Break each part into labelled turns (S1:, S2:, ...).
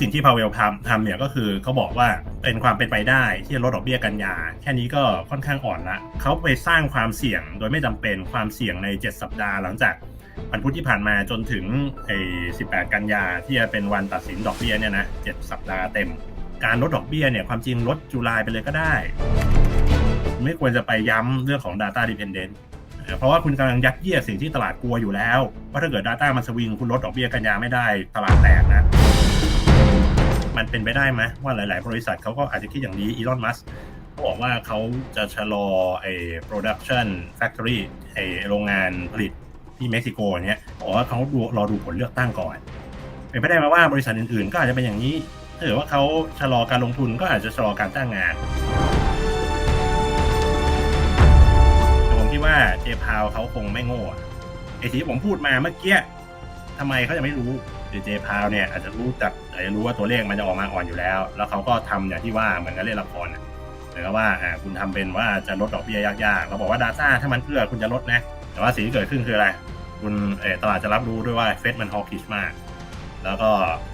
S1: สิ่งที่พาเวลทำทำเนี่ยก็คือเขาบอกว่าเป็นความเป็นไปได้ที่จะลดดอกเบี้ยกันยา แค่นี้ก็ค่อนข้างอ่อนละเขาไปสร้างความเสี่ยงโดยไม่จำเป็นความเสี่ยงใน 7 สัปดาห์หลังจากวันพุธที่ผ่านมาจนถึงไอ้18 กันยาที่จะเป็นวันตัดสินดอกเบี้ยเนี่ยนะ7สัปดาห์เต็ม การลดดอกเบี้ยเนี่ยความจริงลดจุลายไปเลยก็ได้ ไม่ควรจะไปย้ำเรื่องของ Data Dependent เพราะว่าคุณกำลังยัดเยียดสิ่งที่ตลาดกลัวอยู่แล้ว ว่าถ้าเกิด Data มันสวิงคุณลดดอกเบี้ยกันยาไม่ได้ตลาดแตกนะ มันเป็นไปได้ไหมว่าหลาย ๆ บริษัทเขาก็อาจจะคิดอย่างนี้อีลอนมัสบอกว่าเขาจะชะลอไอ้ production factory ไอ้โรงงานผลิตที่เม็กซิโกเนี้ยบอกว่าเขาดูรอดูผลเลือกตั้งก่อนเป็นไปได้ไหมว่าบริษัทอื่น ๆ ก็อาจจะเป็นอย่างนี้ถ้าเกิดว่าเขาชะลอการลงทุนก็อาจจะชะลอการจ้างงานผมคิดว่าเจพาวเขาคงไม่โง่อไอ้ที่ผมพูดมาเมื่อกี้ทำไมเขาจะไม่รู้ือเจพาวเนี่ยอาจจะรู้จักอาจจะรู้ว่าตัวเลขมันจะออกมาอ่อนอยู่แล้ว แล้วเขาก็ทำอย่างที่ว่าเหมือนกับเล่นละครนะเหมือนกับว่าอ่าคุณทำเป็นว่าจะลดดอกเบี้ยยากๆเราบอกว่า Data ถ้ามันเอื้อคุณจะลดนะแต่ว่าสิ่งที่เกิดขึ้นคืออะไร คุณเออตลาดจะรับรู้ด้วยว่าเฟดมันฮอคิชมาก แล้วก็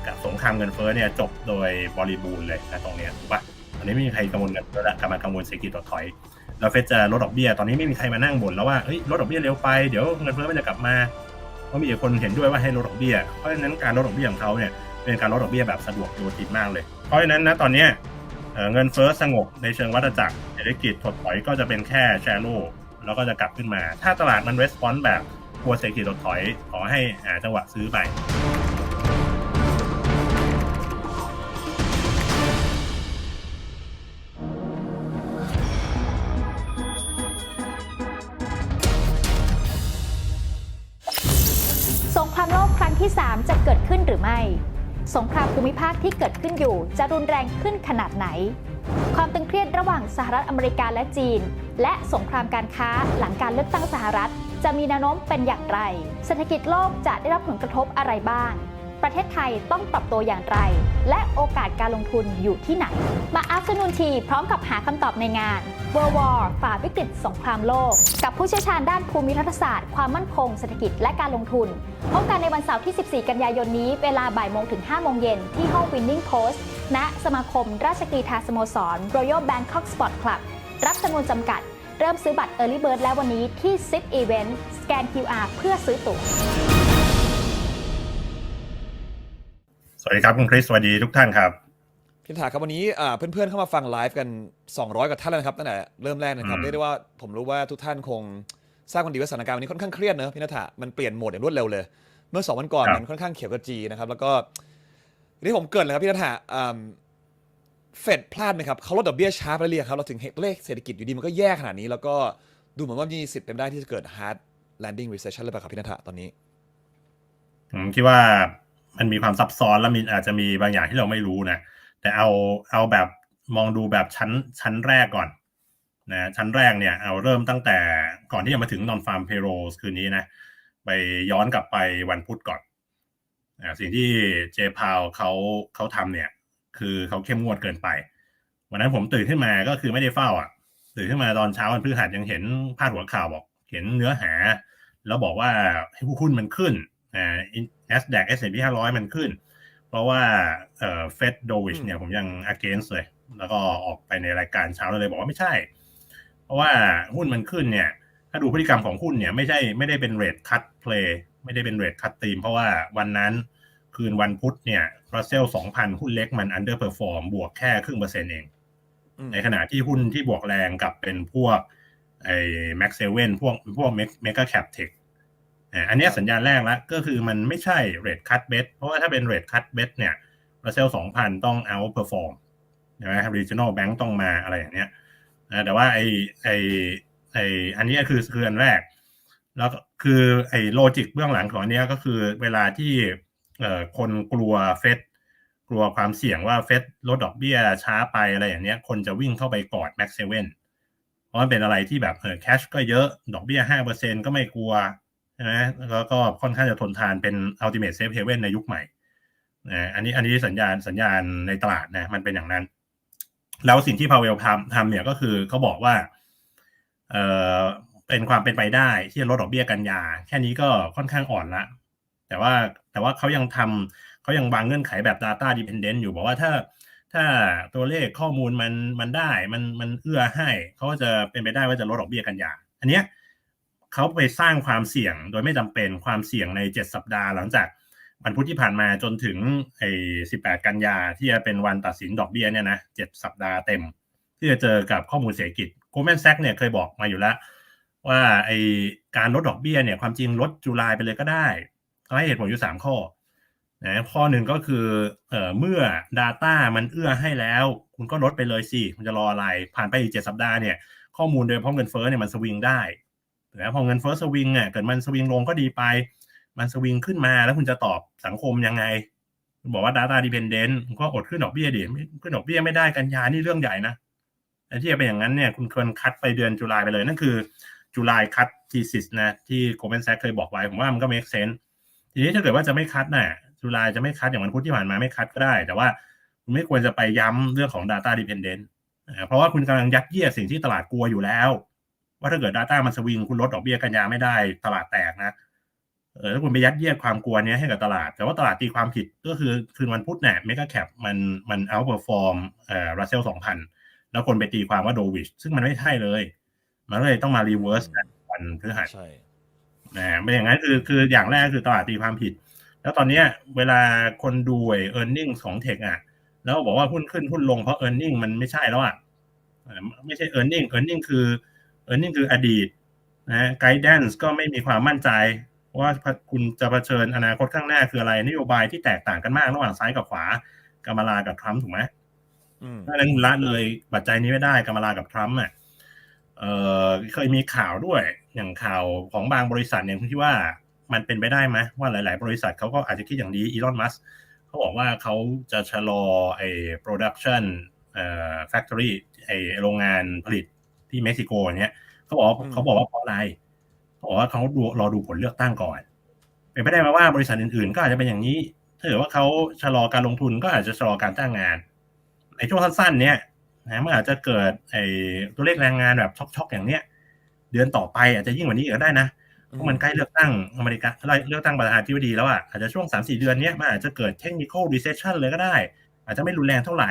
S1: กับสงครามเงินเฟ้อเนี่ยจบโดยบริบูรณ์เลยนะตรงเนี้ยถูกปะตอนนี้ไม่มีใครกังวลเงินเฟ้อละกำลังกังวลเศรษฐกิจถดถอยแล้วเฟดจะลดดอกเบี้ยตอนนี้ไม่มีใครมานั่งบ่นแล้วว่าเฮ้ยลดดอกเบี้ยเร็วไปเดี๋ยวเงินเฟ้อมันจะกลับมา ก็มีคนเห็นด้วยว่าให้ลดดอกเบี้ย เพราะฉะนั้นการลดดอกเบี้ยของเขาเนี่ยเป็นการลดดอกเบี้ยแบบสะดวกโดยทิศมากเลย เพราะฉะนั้นนะตอนนี้เเงินเฟ้อสงบในเชิงวัฏจักรเศรษฐกิจถดถอยก็จะเป็นแค่แชโลแล้วก็จะกลับขึ้นมา ถ้าตลาดมันรีสปอนส์แบบกลัวเศรษฐกิจถดถอยขอให้หาจังหวะซื้อไป
S2: ที่ 3 จะเกิดขึ้นหรือไม่ สงครามภูมิภาคที่เกิดขึ้นอยู่ จะรุนแรงขึ้นขนาดไหน ความตึงเครียดระหว่างสหรัฐอเมริกาและจีน และสงครามการค้าหลังการเลือกตั้งสหรัฐ จะมีแนวโน้มเป็นอย่างไร เศรษฐกิจโลกจะได้รับผลกระทบอะไรบ้าง ประเทศไทยต้องปรับตัวอย่างไร และโอกาสการลงทุนอยู่ที่ไหน มาอัพนูนทีพร้อมกับหาคำตอบในงาน World War ฝ่าวิกฤตสงครามโลก กับผู้เชี่ยวชาญด้านภูมิรัฐศาสตร์ ความมั่นคงเศรษฐกิจและการลงทุน พบกันในวันเสาร์ที่ 14 กันยายนนี้ เวลาบ่ายโมงถึง 5 โมงเย็นที่ห้อง Winning Post ณ สมาคม ราชกรีฑาสโมสร Royal Bangkok Sport Club รับจำนวนจำกัด เริ่มซื้อบัตร Early Bird แล้ววันนี้ที่ Zip Event สแกน QR เพื่อซื้อตั๋ว
S1: สวัสดีครับคุณคริสสวัสดีทุกท่านครับ
S3: พี่ถาครับวันนี้อ่าเพื่อนๆเข้ามาฟังไลฟ์กัน 200กว่าท่านแล้วนะครับตั้งแต่เริ่มแรกนะครับ
S1: อืม
S3: เรียกได้ว่าผมรู้ว่าทุกท่านคงทราบกันดีว่าสถานการณ์วันนี้ค่อนข้างเครียดเนอะพี่นัทะมันเปลี่ยนโหมดอย่างรวดเร็วเลย เมื่อสองวันก่อนมันค่อนข้างเขียวกระจีนะครับ แล้วก็ที่ผมเกรินเลยครับพี่นัทะอ่าเฟดพลาดไหมครับเขาลดดอกเบี้ยช้าไปเรื่อยครับเราถึงเห็นตัวเลขเศรษฐกิจอยู่ดีมันก็แย่ขนาดนี้ แล้วก็ดูเหมือนว่ามีสิทธิ์เป็นไปได้ที่จะเกิด hard landing recession หรือเปล่าครับพี่นัทะตอนนี้
S1: ผมคิดว่า มันมีความซับซ้อนและมีอาจจะมีบางอย่างที่เราไม่รู้นะแต่เอาเอาแบบมองดูแบบชั้นชั้นแรกก่อนนะชั้นแรกเนี่ยเอาเริ่มตั้งแต่ก่อนที่จะมาถึง non farm payroll คืนนี้นะไปย้อนกลับไปวันพุธก่อนอ่าสิ่งที่เจพาวเขาเขาทำเนี่ย คือเขาเข้มงวดเกินไป วันนั้นผมตื่นขึ้นมาก็คือไม่ได้เฝ้าอะตื่นขึ้นมาตอนเช้าวันพฤหัสยังเห็นพาดหัวข่าวบอก เห็นเนื้อหา แล้วบอกว่าให้หุ้นมันขึ้นอ่า NASDAQ S&P 500 มันขึ้น เพราะว่าเอ่อ Fed Dovish เนี่ยผมยัง against เลย แล้วก็ออกไปในรายการเช้าแล้วเลยบอกว่าไม่ใช่ เพราะว่าหุ้นมันขึ้นเนี่ย ถ้าดูพฤติกรรมของหุ้นเนี่ยไม่ใช่ไม่ได้เป็นเรทคัตเพลย์ไม่ได้เป็นเรทคัตตีม เพราะว่าวันนั้นคืนวันพุธเนี่ยรัสเซล2,000หุ้นเล็กมัน underperform บวกแค่ครึ่งเปอร์เซ็นต์เอง
S3: อืม
S1: ในขณะที่หุ้นที่บวกแรงกลับเป็นพวกไอ้แม็กเซเว่นพวกพวกเมกะแคปเทค อันนี้สัญญาณแรกล้วก็คือมันไม่ใช่เรทคัตเบสเพราะว่าถ้าเป็นเรทคัตเบสเนี่ยรัสเซล2,000ต้องเอาเพอร์ฟอร์มใช่ไหม regional bank ต้องมาอะไรอย่างเนี้ยนะแต่ว่าไอ้ไอ้ไอ้อันนี้คือคืออันแรก แล้วคือไอ้โลจิกเบื้องหลังของอันเนี้ยก็คือเวลาที่เอ่อคนกลัวเฟดกลัวความเสี่ยงว่าเฟดลดดอกเบี้ยช้าไปอะไรอย่างเนี้ย คนจะวิ่งเข้าไปกอดแม็กเซเว่นเพราะมันเป็นอะไรที่แบบเออแคชก็เยอะดอกเบี้ยห้าเปอร์เซ็นก็ไม่กลัว ใช่ไหมแล้วก็ค่อนข้างจะทนทานเป็น ultimate safe haven ในยุคใหม่นะอันนี้อันนี้สัญญาณสัญญาณในตลาดนะมันเป็นอย่างนั้น แล้วสิ่งที่พาเวลทำทำเนี่ยก็คือเขาบอกว่าเออเป็นความเป็นไปได้ที่จะลดดอกเบี้ยกันยา แค่นี้ก็ค่อนข้างอ่อนละ แต่ว่าแต่ว่าเขายังทำเขายังวางเงื่อนไขแบบ data dependent อยู่บอกว่าถ้าถ้าตัวเลขข้อมูลมันมันได้มันมันเอื้อให้เขาก็จะเป็นไปได้ว่าจะลดดอกเบี้ยกันยา อันเนี้ย เขาไปสร้างความเสี่ยงโดยไม่จำเป็นความเสี่ยงในเจ็ดสัปดาห์ หลังจากวันพุธที่ผ่านมาจนถึงไอ้สิบแปดกันยาที่จะเป็นวันตัดสินดอกเบี้ยเนี่ยนะเจ็ดสัปดาห์เต็ม ที่จะเจอกับข้อมูลเศรษฐกิจ Goldman Sachs เนี่ยเคยบอกมาอยู่แล้ว ว่าไอการลดดอกเบี้ยเนี่ยความจริงลดจุลายไปเลยก็ได้เขาให้เหตุผลอยู่สามข้อนะข้อหนึ่งก็คือเอ่อเมื่อ Data มันเอื้อให้แล้ว คุณก็ลดไปเลยสิคุณจะรออะไร ผ่านไปอีกเจ็ดสัปดาห์เนี่ย ข้อมูลโดยเฉพาะเงินเฟ้อเนี่ยมันสวิงได้ แล้วพอเงินเฟ้อสวิงอะเกิดมันสวิงลงก็ดีไป มันสวิงขึ้นมาแล้วคุณจะตอบสังคมยังไงคุณบอกว่า Data Dependent คุณก็อดขึ้นดอกเบี้ยดิขึ้นดอกเบี้ยไม่ได้กันยานี่เรื่องใหญ่นะแต่ที่จะเป็นอย่างนั้นเนี่ยคุณควรคัดไปเดือนจุลายไปเลยนั่นคือจุลายคัดทีสิสนะที่โกลเมนแซกเคยบอกไว้ผมว่ามันก็ make sense ทีนี้ถ้าเกิดว่าจะไม่คัดน่ะจุลายจะไม่คัดอย่างวันพุธที่ผ่านมาไม่คัดก็ได้ แต่ว่าคุณไม่ควรจะไปย้ำเรื่องของ Data Dependent เพราะว่าคุณกำลังยัดเยียดสิ่งที่ตลาดกลัวอยู่แล้ว ว่าถ้าเกิด Data มันสวิงคุณลดดอกเบี้ยกันยาไม่ได้ตลาดแตกนะเออถ้าคุณไปยัดเยียดความกลัวเนี้ยให้กับตลาด แต่ว่าตลาดตีความผิดก็คือคืนวันพุธเนี่ยเมกะแคปมันมันเอาเปอร์ฟอร์มเอ่อรัสเซลสองพันแล้วคนไปตีความว่าโดวิชซึ่งมันไม่ใช่เลย มันก็เลยต้องมารีเวิร์สกันวันพฤหัส
S3: ใช่
S1: นะไม่อย่างนั้นคือคืออย่างแรกคือตลาดตีความผิด แล้วตอนเนี้ยเวลาคนดูไอ้เออร์เน็งของเทคอะ แล้วบอกว่าหุ้นขึ้นหุ้นลงเพราะเออร์เน็งมันไม่ใช่แล้วอะเอ่อไม่ใช่เออร์เน็งเออร์เน็งคือเออร์เน็งคืออดีตนะไกด์แดนซ์ก็ไม่มีความมั่นใจ ว่าคุณจะเผชิญอนาคตข้างหน้าคืออะไรนโยบายที่แตกต่างกันมากระหว่างซ้ายกับขวากามาลากับทรัมป์ถูกไหม
S3: อืม
S1: ถ้านั้นคุณละเลยปัจจัยนี้ไม่ได้กามาลากับทรัมป์อะเออเคยมีข่าวด้วย อย่างข่าวของบางบริษัทเนี่ยคุณคิดว่ามันเป็นไปได้ไหมว่าหลาย ๆ บริษัทเขาก็อาจจะคิดอย่างนี้อีลอนมัสเขาบอกว่าเขาจะชะลอไอ้ production เอ่อ factory ไอ้โรงงานผลิต ที่เม็กซิโกเนี้ยเขาบอกว่า
S3: อืม
S1: เขาบอกว่าเพราะอะไรเขาบอกว่าเขาดูรอดูผลเลือกตั้งก่อน เป็นไปได้ไหมว่าบริษัทอื่นๆ ก็อาจจะเป็นอย่างนี้ถ้าเกิดว่าเขาชะลอการลงทุนก็อาจจะชะลอการจ้างงานในช่วงสั้นๆ เนี่ยนะมันอาจจะเกิดไอ้ตัวเลขแรงงานแบบช็อกๆอย่างเนี้ยเดือนต่อไปอาจจะยิ่งกว่านี้อีกก็ได้นะเพราะมันใกล้เลือกตั้งอเมริกาเลือกตั้งประธานาธิบดีแล้วอะอาจจะช่วงสามสี่เดือนเนี้ยมันอาจจะเกิด technical recession เลยก็ได้ อาจจะไม่รุนแรงเท่าไหร่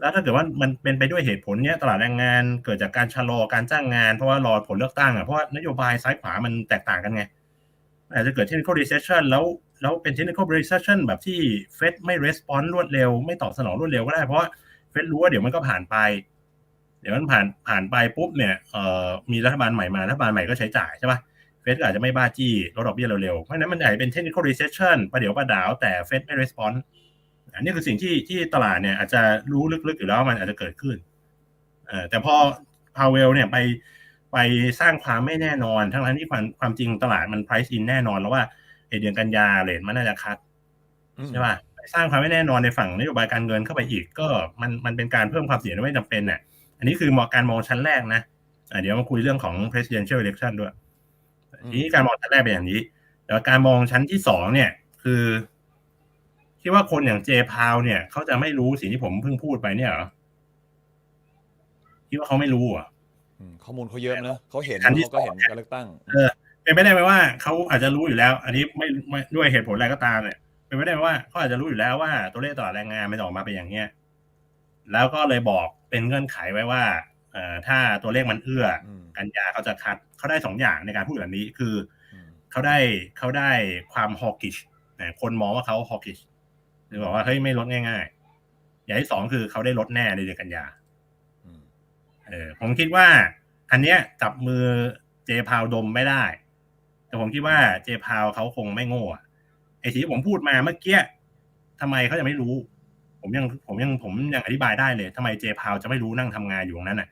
S1: แล้วถ้าเกิดว่ามันเป็นไปด้วยเหตุผลเนี้ยตลาดแรงงานเกิดจากการชะลอการจ้างงาน เพราะว่ารอผลเลือกตั้งอะเพราะว่านโยบายซ้ายขวามันแตกต่างกันไงอาจจะเกิด technical recession แล้วแล้วเป็น technical recession แบบที่เฟดไม่ response รวดเร็ว ไม่ตอบสนองรวดเร็วก็ได้ เพราะเฟดรู้ว่าเดี๋ยวมันก็ผ่านไป เดี๋ยวมันผ่านผ่านไปปุ๊บเนี่ยเอ่อมีรัฐบาลใหม่มารัฐบาลใหม่ก็ใช้จ่ายใช่ปะเฟดอาจจะไม่บ้าจี้ลดดอกเบี้ยเร็วๆเพราะนั้นมันอาจจะเป็น technical recession ประเดี๋ยวประดาวแต่เฟดไม่ response อันนี้คือสิ่งที่ที่ตลาดเนี่ยอาจจะรู้ลึกๆอยู่แล้วว่ามันอาจจะเกิดขึ้นเอ่อแต่พอพาวเวลเนี่ยไปไปสร้างความไม่แน่นอน ทั้งนั้นที่ความความจริงตลาดมัน price in แน่นอนแล้วว่าไอเดือนกันยาเลทมันน่าจะคัด
S3: อืม
S1: ใช่ป่ะไปสร้างความไม่แน่นอนในฝั่งนโยบายการเงินเข้าไปอีก ก็มันมันเป็นการเพิ่มความเสี่ยงโดยไม่จำเป็นเนี่ยอันนี้คือมองการมองชั้นแรกนะอะเดี๋ยวมาคุยเรื่องของ presidential election ด้วย
S3: อืม
S1: ทีนี้การมองชั้นแรกเป็นอย่างนี้ แต่ว่าการมองชั้นที่สองเนี่ย คือ คิดว่าคนอย่างเจพาวเนี่ยเขาจะไม่รู้สิ่งที่ผมเพิ่งพูดไปเนี่ยเหรอคิดว่าเขาไม่รู้เหรอะ
S3: อืมข้อมูลเขาเยอะนะเขาเห็น
S1: อันที่
S3: เขาก็เห็น
S1: สองเนี่ย
S3: การเลือกตั้ง
S1: เออเป็นไปได้ไหมว่าเขาอาจจะรู้อยู่แล้ว อันนี้ไม่ไม่ด้วยเหตุผลอะไรก็ตามเนี่ยเป็นไปได้ไหมว่าเขาอาจจะรู้อยู่แล้วว่าตัวเลขตลาดแรงงานมันจะออกมาเป็นอย่างเงี้ยแล้วก็เลยบอกเป็นเงื่อนไขไว้ว่าเอ่อถ้าตัวเลขมันเอื้อ
S3: อืม
S1: กันยาเขาจะคัดเขาได้สองอย่างในการพูดแบบนี้คือ
S3: อืม
S1: เขาได้เขาได้ความฮอกิชนะคนมองว่าเขาฮอกิช หรือบอกว่าเฮ้ยไม่ลดง่ายๆ อย่างที่สองคือเขาได้ลดแน่ในเดือนกันยา
S3: อืม
S1: เออผมคิดว่า อันเนี้ยจับมือเจพาวดมไม่ได้ แต่ผมคิดว่าเจพาวเขาคงไม่โง่อะไอ้ที่ผมพูดมาเมื่อกี้ทำไมเขาจะไม่รู้ ผมยังผมยังผมยังอธิบายได้เลยทำไมเจพาวจะไม่รู้นั่งทำงานอยู่ตรงนั้นน่ะ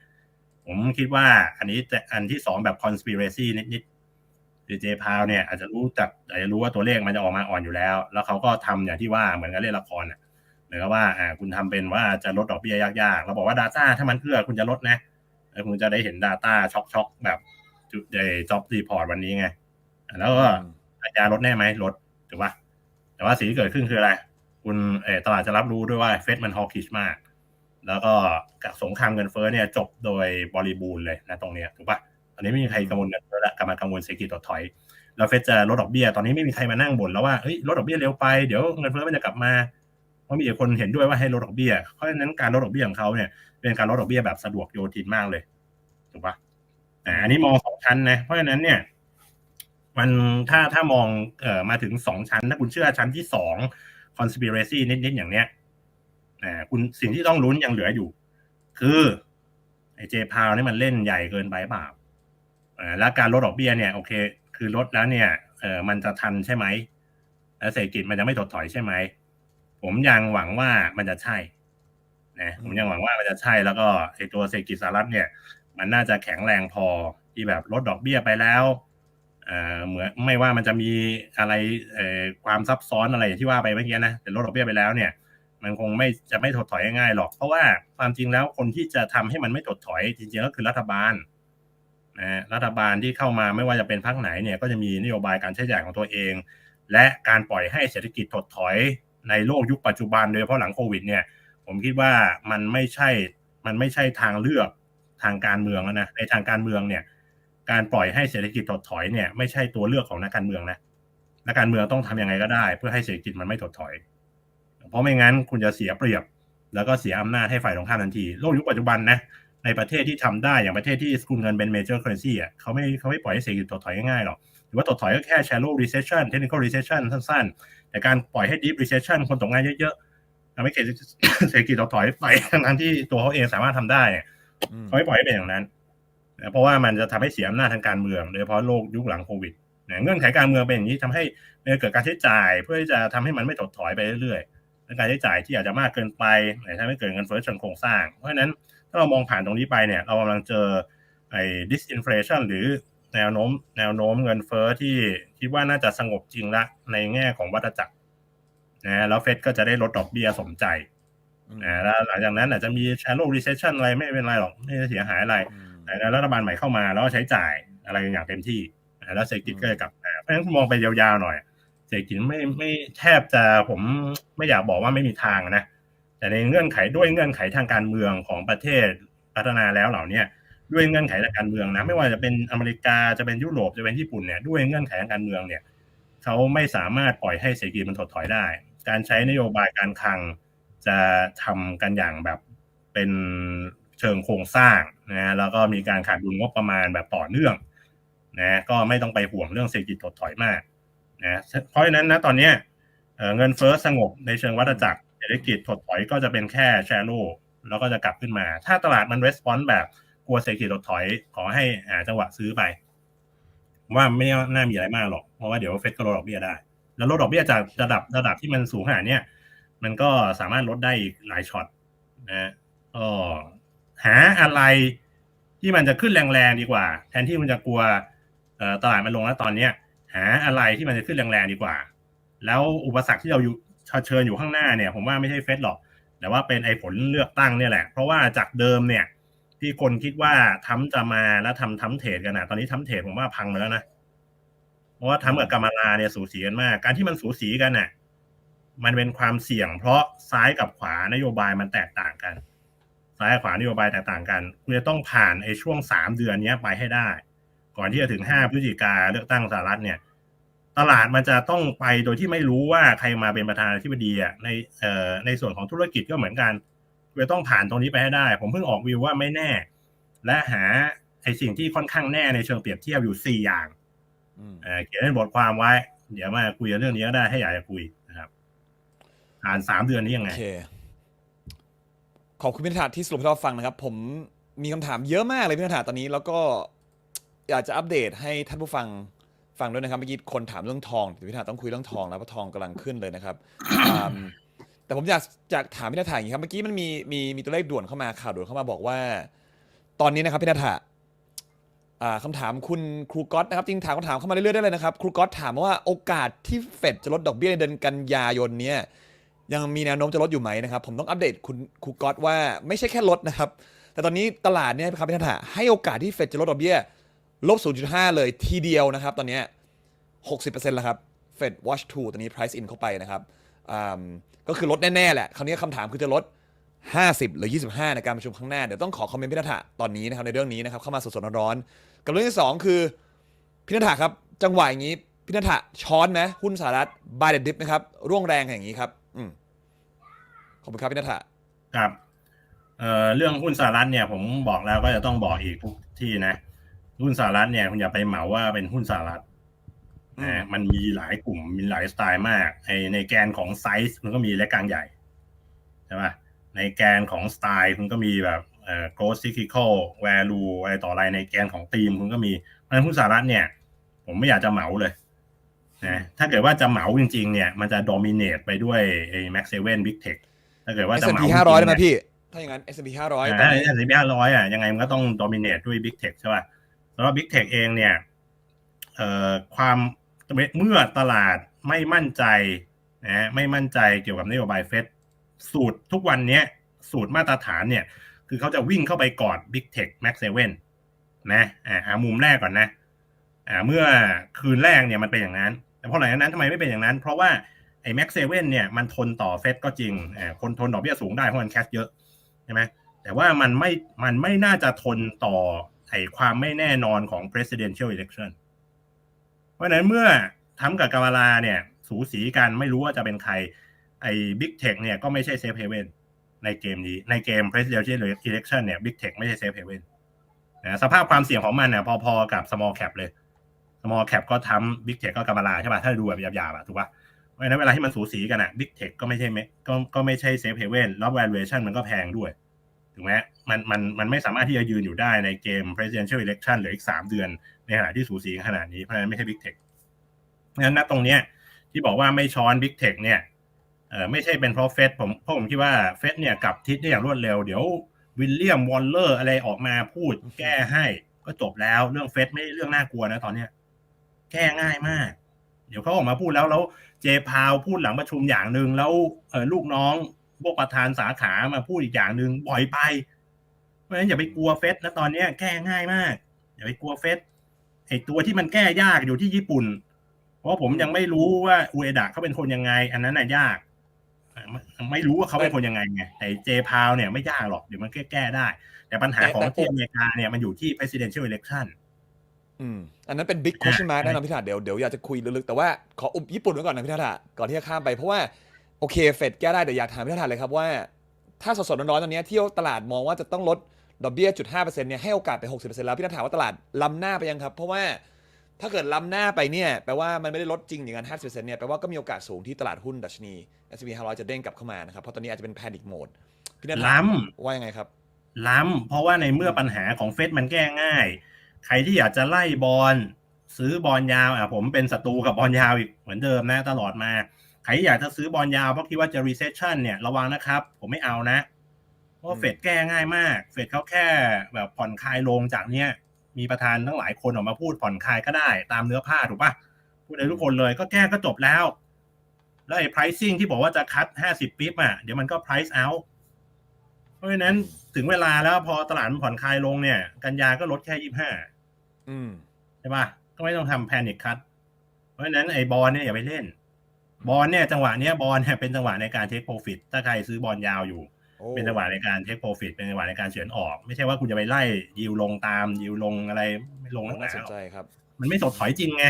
S1: ผมคิดว่าอันนี้จะอันที่สองแบบ conspiracy นิดๆ คือเจพาวเนี่ยอาจจะรู้จักอาจจะรู้ว่าตัวเลขมันจะออกมาอ่อนอยู่แล้ว แล้วเขาก็ทำอย่างที่ว่าเหมือนกับเล่นละครอะเหมือนกับว่าอ่าคุณทำเป็นว่าจะลดดอกเบี้ยยากๆเราบอกว่า Data ถ้ามันเอื้อคุณจะลดนะแล้วคุณจะได้เห็น Data ช็อกช็อกๆแบบจุดเดย์จ็อบรีพอร์ตวันนี้ไงอะแล้วก็
S3: อืม
S1: อัตราลดแน่ไหมลดถูกปะแต่ว่าสิ่งที่เกิดขึ้นคืออะไร คุณเออตลาดจะรับรู้ด้วยว่าเฟดมันฮอคิชมาก แล้วก็กับสงครามเงินเฟ้อเนี่ยจบโดยบริบูรณ์เลยนะตรงเนี้ยถูกปะ ตอนนี้ไม่มีใครกังวลเงินเฟ้อละกลังกังวลเศรษฐกิจถดถอย แล้วเฟดจะลดดอกเบี้ยตอนนี้ไม่มีใครมานั่งบ่นแล้วว่าเฮ้ยลดดอกเบี้ยเร็วไปเดี๋ยวเงินเฟ้อมันจะกลับมาเพราะมีคนเห็นด้วยว่าให้ลดดอกเบี้ยเพราะฉะนั้นการลดดอกเบี้ยของเขาเนี่ยเป็นการลดดอกเบี้ยแบบสะดวกโยทินมากเลยถูกปะอ่าอันนี้มองสองชั้นนะเพราะฉะนั้นเนี่ยมันถ้าถ้ามองเอ่อมาถึงสองชั้น ถ้าคุณเชื่อชั้นที่สอง conspiracy นิดๆอย่างเนี้ยอ่าคุณสิ่งที่ต้องลุ้นยังเหลืออยู่ คือไอเจพาวนี่มันเล่นใหญ่เกินไปเปล่า แล้วการลดดอกเบี้ยเนี่ยโอเค คือลดแล้วเนี่ยเออมันจะทันใช่ไหมแล้วเศรษฐกิจมันจะไม่ถดถอยใช่ไหมผมยังหวังว่ามันจะใช่นะผมยังหวังว่ามันจะใช่แล้วก็ไอ้ตัวเศรษฐกิจสหรัฐเนี่ย มันน่าจะแข็งแรงพอที่แบบลดดอกเบี้ยไปแล้วเอ่อเหมือนไม่ว่ามันจะมีอะไรเอ่อความซับซ้อนอะไรที่ว่าไปเมื่อกี้นะแต่ลดดอกเบี้ยไปแล้วเนี่ย มันคงไม่จะไม่ถดถอยง่ายๆหรอก เพราะว่าความจริงแล้วคนที่จะทำให้มันไม่ถดถอยจริงๆก็คือรัฐบาล นะรัฐบาลที่เข้ามาไม่ว่าจะเป็นพรรคไหนเนี่ยก็จะมีนโยบายการใช้จ่ายของตัวเอง และการปล่อยให้เศรษฐกิจถดถอยในโลกยุคปัจจุบันโดยเฉพาะหลังโควิดเนี่ยผมคิดว่ามันไม่ใช่มันไม่ใช่ทางเลือกทางการเมืองนะในทางการเมืองเนี่ยการปล่อยให้เศรษฐกิจถดถอยเนี่ยไม่ใช่ตัวเลือกของนักการเมืองนะนักการเมืองต้องทำยังไงก็ได้ เพื่อให้เศรษฐกิจมันไม่ถดถอย เพราะไม่งั้นคุณจะเสียเปรียบ แล้วก็เสียอำนาจให้ฝ่ายตรงข้ามทันที โลกยุคปัจจุบันนะ ในประเทศที่ทำได้อย่างประเทศที่สกุลเงินเป็น major currency อะเขาไม่เขาไม่ปล่อยให้เศรษฐกิจถดถอยง่ายๆหรอกหรือว่าถดถอยก็แค่ shallow recession technical recession สั้นๆ แต่การปล่อยให้ deep recession คนตกงานเยอะๆทำให้เศรษฐกิจถดถอยไปทั้งๆที่ตัวเขาเองสามารถทำได้เนี่ย
S3: อืม
S1: เขาไม่ปล่อยให้เป็นอย่างนั้นนะเพราะว่ามันจะทำให้เสียอำนาจทางการเมืองโดยเฉพาะโลกยุคหลังโควิดนะเงื่อนไขการเมืองเป็นอย่างนี้ทำให้เกิดการใช้จ่ายเพื่อที่จะทำให้มันไม่ถดถอยไปเรื่อยๆและการใช้จ่ายที่อาจจะมากเกินไปไหนทำให้เกิดเงินเฟ้อเชิงโครงสร้าง เพราะฉะนั้นถ้าเรามองผ่านตรงนี้ไปเนี่ย เรากำลังเจอไอ้ disinflation หรือแนวโน้ม แนวโน้มเงินเฟ้อที่คิดว่าน่าจะสงบจริงละในแง่ของวัฏจักรนะแล้วเฟดก็จะได้ลดดอกเบี้ยสมใจอ่าแล้วหลังจากนั้นอาจจะมี shallow recession อะไรไม่เป็นไรหรอก ไม่ได้เสียหายอะไร
S3: อืม
S1: แต่แล้วรัฐบาลใหม่เข้ามาแล้วก็ใช้จ่ายอะไรอย่างเต็มที่อ่าแล้วเศรษฐกิจก็จะกลับมาเพราะฉะนั้นมองไปยาวๆหน่อย เศรษฐกิจไม่ไม่แทบจะผมไม่อยากบอกว่าไม่มีทางนะ แต่ในเงื่อนไขด้วยเงื่อนไขทางการเมืองของประเทศพัฒนาแล้วเหล่านี้ด้วยเงื่อนไขทางการเมืองนะไม่ว่าจะเป็นอเมริกาจะเป็นยุโรปจะเป็นญี่ปุ่นเนี่ยด้วยเงื่อนไขทางการเมืองเนี่ยเขาไม่สามารถปล่อยให้เศรษฐกิจมันถดถอยได้ การใช้นโยบายการคลังจะทำกันอย่างแบบเป็นเชิงโครงสร้างนะแล้วก็มีการขาดดุลงบประมาณแบบต่อเนื่องนะก็ไม่ต้องไปห่วงเรื่องเศรษฐกิจถดถอยมากนะเพราะฉะนั้นนะตอนนี้เเงินเฟ้อสงบในเชิงวัฏจักร เศรษฐกิจถดถอยก็จะเป็นแค่แชโลแล้วก็จะกลับขึ้นมา ถ้าตลาดมันรีสปอนส์แบบกลัวเศรษฐกิจถดถอย ขอให้หาจังหวะซื้อไป ว่าไม่น่ามีอะไรมากหรอก เพราะว่าเดี๋ยวเฟดก็ลดดอกเบี้ยได้ แล้วลดดอกเบี้ยจากระดับระดับที่มันสูงขนาดนี้มันก็สามารถลดได้อีกหลายช็อตนะก็หาอะไรที่มันจะขึ้นแรงๆดีกว่า แทนที่มันจะกลัวตลาดมันลงแล้วตอนเนี้ย หาอะไรที่มันจะขึ้นแรงๆดีกว่า แล้วอุปสรรคที่เราอยู่ เชิญอยู่ข้างหน้าเนี่ย ผมว่าไม่ใช่เฟดหรอก แต่ว่าเป็นไอ้ผลเลือกตั้งเนี่ยแหละ เพราะว่าจากเดิมเนี่ย ที่คนคิดว่าทำจะมาแล้วทำทำเทรดกันนะตอนนี้ทำเทรดผมว่าพังไปแล้วนะเพราะว่าทำกับกรรมลาเนี่ยสูสีกันมาก การที่มันสูสีกันน่ะ มันเป็นความเสี่ยง เพราะซ้ายกับขวานโยบายมันแตกต่างกัน ซ้ายกับขวานโยบายแตกต่างกัน คุณจะต้องผ่านไอ้ช่วงสามเดือนเนี้ยไปให้ได้ ก่อนที่จะถึงห้าพฤศจิกาเลือกตั้งสหรัฐเนี่ย ตลาดมันจะต้องไปโดยที่ไม่รู้ว่าใครมาเป็นประธานาธิบดีอะในเอ่อในส่วนของธุรกิจก็เหมือนกันคุณจะต้องผ่านตรงนี้ไปให้ได้ ผมเพิ่งออกวิวว่าไม่แน่ และหาไอ้สิ่งที่ค่อนข้างแน่ในเชิงเปรียบเทียบอยู่สี่อย่าง
S3: อืม
S1: เอ่อเขียนในบทความไว้ เดี๋ยวมาคุยกันเรื่องนี้ก็ได้ให้อยากจะคุยนะครับผ่านสามเดือนนี้ยังไง
S3: โอเคขอบคุณพี่นัทที่สรุปให้เราฟังนะครับ ผมมีคำถามเยอะมากเลยพี่นัทตอนนี้ แล้วก็อยากจะอัปเดตให้ท่านผู้ฟัง ฟังด้วยนะครับเมื่อกี้คนถามเรื่องทองแต่พี่นัทต้องคุยเรื่องทองแล้วเพราะทองกำลังขึ้นเลยนะครับ แต่ผมอยากอยากถามพี่นัทอย่างนี้ครับเมื่อกี้มันมีมีมีตัวเลขด่วนเข้ามาข่าวด่วนเข้ามาบอกว่า ตอนนี้นะครับพี่นัทอ่าคำถามคุณครูก๊อตนะครับจริงถามคำถามเข้ามาเรื่อยๆได้เลยนะครับครูก๊อตถามว่าโอกาสที่เฟดจะลดดอกเบี้ยในเดือนกันยายนเนี้ยยังมีแนวโน้มจะลดอยู่ไหมนะครับ ผมต้องอัปเดตคุณครูก๊อตว่าไม่ใช่แค่ลดนะครับ แต่ตอนนี้ตลาดเนี่ยครับพี่นัทให้โอกาสที่เฟดจะลดดอกเบี้ย ลบ 0.5 เลยทีเดียวนะครับ ตอนนี้ 60%แล้วครับเฟด watch 2 ตอนนี้ price in เข้าไปนะครับก็คือลดแน่ ๆ แหละ คราวนี้คำถามคือจะลด 50 หรือ 25 ในการประชุมครั้งหน้า เดี๋ยวต้องขอคอมเมนต์พี่นัทตอนนี้นะครับ ในเรื่องนี้นะครับ เข้ามาสดๆร้อนๆกับเรื่องที่สองคือพี่นัทครับ จังหวะอย่างนี้พี่นัทะช้อนไหมหุ้นสหรัฐบายเดดดิฟนะครับ ร่วงแรงอย่างนี้ครับอืมขอบคุณครับพี่นัทะ
S1: ครับเอ่อเรื่องหุ้นสหรัฐเนี่ยผมบอกแล้วก็จะต้องบอกอีกทุกที่นะ หุ้นสหรัฐเนี่ยคุณอย่าไปเหมาว่าเป็นหุ้นสหรัฐนะมันมีหลายกลุ่มมีหลายสไตล์มากในในแกนของไซส์มันก็มีเล็กกลางใหญ่ใช่ปะในแกนของสไตล์คุณก็มีแบบเอ่อ growth cyclical value อะไรต่ออะไรในแกนของทีมคุณก็มีเพราะฉะนั้นหุ้นสหรัฐเนี่ย ผมไม่อยากจะเหมาเลยนะถ้าเกิดว่าจะเหมาจริง ๆ เนี่ยมันจะ dominate ไปด้วยไอ้ Max 7 Big Tech ถ้าเกิดว่า
S3: เอ
S1: จะ
S3: ส
S1: เหมา
S3: พี
S1: จริงๆ
S3: ห้าร้อยได้ไหม
S1: เนี่ย
S3: พี่ ถ้าอย่างนั้น S&P ห้าร้อย
S1: อ่าถ้าสิบห้าร้อยอะยังไงมันก็ต้อง dominate ด้วย Big Tech ใช่ป่ะ สำหรับ Big Tech เองเนี่ยความเมื่อตลาดไม่มั่นใจนะไม่มั่นใจเกี่ยวกับนโยบายเฟดสูตรทุกวันเนี้ยสูตรมาตรฐานเนี่ย คือเขาจะวิ่งเข้าไปกอด Big Tech Max 7นะอ่าเอามุมแรกก่อนนะอ่าเมื่อคืนแรกเนี่ยมันเป็นอย่างนั้น แต่พอหลังจากนั้นทำไมไม่เป็นอย่างนั้น เพราะว่าไอ้ Max 7เนี่ยมันทนต่อเฟดก็จริงอ่าคนทนดอกเบี้ยสูงได้เพราะมันแคชเยอะใช่ไหมแต่ว่ามันไม่มันไม่น่าจะทนต่อ ไอ้ความไม่แน่นอนของ presidential election เพราะฉะนั้นเมื่อทำกับกามาลาเนี่ย สูสีกันไม่รู้ว่าจะเป็นใคร ไอ้ Big Tech เนี่ยก็ไม่ใช่ safe haven ในเกมนี้ในเกม presidential election เนี่ย Big Tech ไม่ใช่ safe haven นะสภาพความเสี่ยงของมันเนี่ยพอๆกับ small cap เลย small cap ก็ทำ Big Tech ก็กามาลาใช่ป่ะถ้าดูแบบหยาบๆอะถูกป่ะเพราะฉะนั้นเวลาที่มันสูสีกันอะ Big Tech ก็ไม่ใช่ไม่ก็ก็ไม่ใช่ safe haven แล้ว valuation มันก็แพงด้วย ถูกไหมมันมันมันไม่สามารถที่จะยืนอยู่ได้ในเกม presidential election เหลืออีกสามเดือน ในขณะที่สูสีขนาดนี้เพราะฉะนั้นไม่ใช่ big tech งั้นณตรงเนี้ยที่บอกว่าไม่ช้อน big tech เนี่ยเออไม่ใช่เป็นเพราะเฟดผมเพราะผมคิดว่าเฟดเนี่ยกลับทิศได้อย่างรวดเร็วเดี๋ยววิลเลียมวอลเลอร์อะไรออกมาพูดแก้ให้ก็จบแล้วเรื่องเฟดไม่เรื่องน่ากลัวนะตอนเนี้ยแก้ง่ายมาก เดี๋ยวเขาออกมาพูดแล้วแล้วเจพาวพูดหลังประชุมอย่างหนึ่งแล้วเออลูกน้อง พวกประธานสาขามาพูดอีกอย่างหนึ่งบ่อยไป เพราะฉะนั้นอย่าไปกลัวเฟสนะตอนเนี้ยแก้ง่ายมาก อย่าไปกลัวเฟสไอตัวที่มันแก้ยากอยู่ที่ญี่ปุ่น เพราะผมยังไม่รู้ว่าอุเอดะเขาเป็นคนยังไง อันนั้นน่ะยาก ไม่รู้ว่าเขาเป็นคนยังไงไงแต่เจพาวเนี่ยไม่ยากหรอกเดี๋ยวมันแก้แก้ได้ แต่ปัญหาของที่อเมริกาเนี่ยมันอยู่ที่ presidential election
S3: อืมอันนั้นเป็น big question mark แน่นอนพี่ถาเดี๋ยวเดี๋ยวอยากจะคุยลึกๆ แต่ว่าขออุบญี่ปุ่นไว้ก่อนนะพี่ถาก่อนที่จะข้ามไปเพราะว่า โอเคเฟดแก้ได้แต่อยากถามพี่ถาเลยครับว่า ถ้าสดๆร้อนๆตอนนี้ที่ตลาดมองว่าจะต้องลดดอกเบี้ยจุดห้าเปอร์เซ็นต์เนี่ยให้โอกาสไปหกสิบเปอร์เซ็นต์แล้วพี่นัทถามว่าตลาดล้ำหน้าไปยังครับ เพราะว่าถ้าเกิดล้ำหน้าไปเนี่ยแปลว่ามันไม่ได้ลดจริงอย่างนั้นห้าสิบเปอร์เซ็นต์เนี่ยแปลว่าก็มีโอกาสสูงที่ตลาดหุ้นดัชนี S&P 500 จะเด้งกลับเข้ามานะครับเพราะตอนนี้อาจจะเป็น panic mode พี่นัท
S1: ล้ำ
S3: ว่ายังไงครับ
S1: ล้ำเพราะว่าในเมื่อปัญหาของเฟดมันแก้ง่าย ใครที่อยากจะไล่บอลซื้อบอลยาวอะผมเป็นศัตรูกับบอลยาวอีกเหมือนเดิมนะตลอดมา ใครที่อยากจะซื้อบอลยาวเพราะคิดว่าจะ recession เนี่ยระวังนะครับ ผมไม่เอานะเพราะว่าเฟดแก้ง่ายมาก เฟดเขาแค่แบบผ่อนคลายลงจากเนี้ยมีประธานทั้งหลายคนออกมาพูดผ่อนคลายก็ได้ ตามเนื้อผ้าถูกปะพูดได้ทุกคนเลยก็แก้ก็จบแล้ว แล้วไอ้ pricing ที่บอกว่าจะคัดห้าสิบปิ๊บอะเดี๋ยวมันก็ price out เพราะฉะนั้นถึงเวลาแล้วพอตลาดมันผ่อนคลายลงเนี่ย กันยาก็ลดแค่ยี่ห้า
S3: อืม
S1: ใช่ปะก็ไม่ต้องทำแพนิคคัตเพราะฉะนั้นไอ้บอลเนี่ยอย่าไปเล่น บอลเนี่ยจังหวะเนี้ยบอลเนี่ยเป็นจังหวะในการเทคโปรฟิตถ้าใครซื้อบอลยาวอยู่
S3: โอ้
S1: เป็นจังหวะในการเทคโปรฟิตเป็นจังหวะในการเฉือนออก ไม่ใช่ว่าคุณจะไปไล่ยิวลงตามยิวลงอะไรไม่ลงนักห
S3: น่า
S1: นา
S3: สนใจครับ
S1: มันไม่สดถอยจริงไง